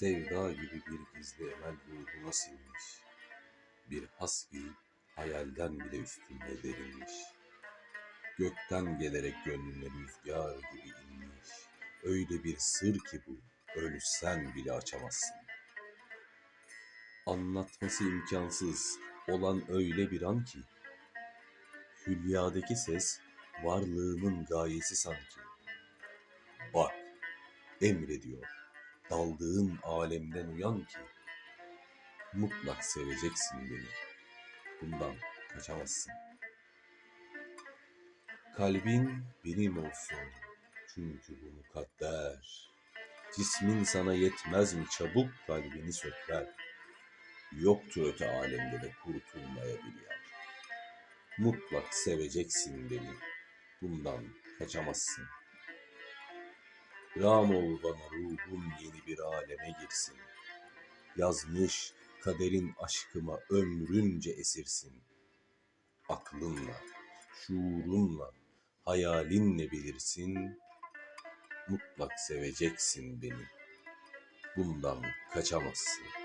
Sevda gibi bir gizli emel ruhuma sinmiş. Bir hasbi hayalden bile üstünde derinmiş. Gökten gelerek gönlüne rüzgar gibi inmiş. Öyle bir sır ki bu, ölsen bile açamazsın. Anlatması imkansız olan öyle bir an ki, hülyadaki ses varlığının gayesi sanki. Bak, emrediyor, daldığın alemden uyan ki, mutlak seveceksin beni, bundan kaçamazsın. Kalbin benim olsun, çünkü bu mukadder. Cismin sana yetmez mi çabuk kalbini sökler. Yoktur öte alemde de kurtulmaya bir yer. Mutlak seveceksin beni, bundan kaçamazsın. Ram ol bana ruhum yeni bir aleme girsin. Yazmış kaderin aşkıma ömrünce esirsin. Aklınla, şuurunla, hayalinle bilirsin. Mutlak seveceksin beni. Bundan kaçamazsın.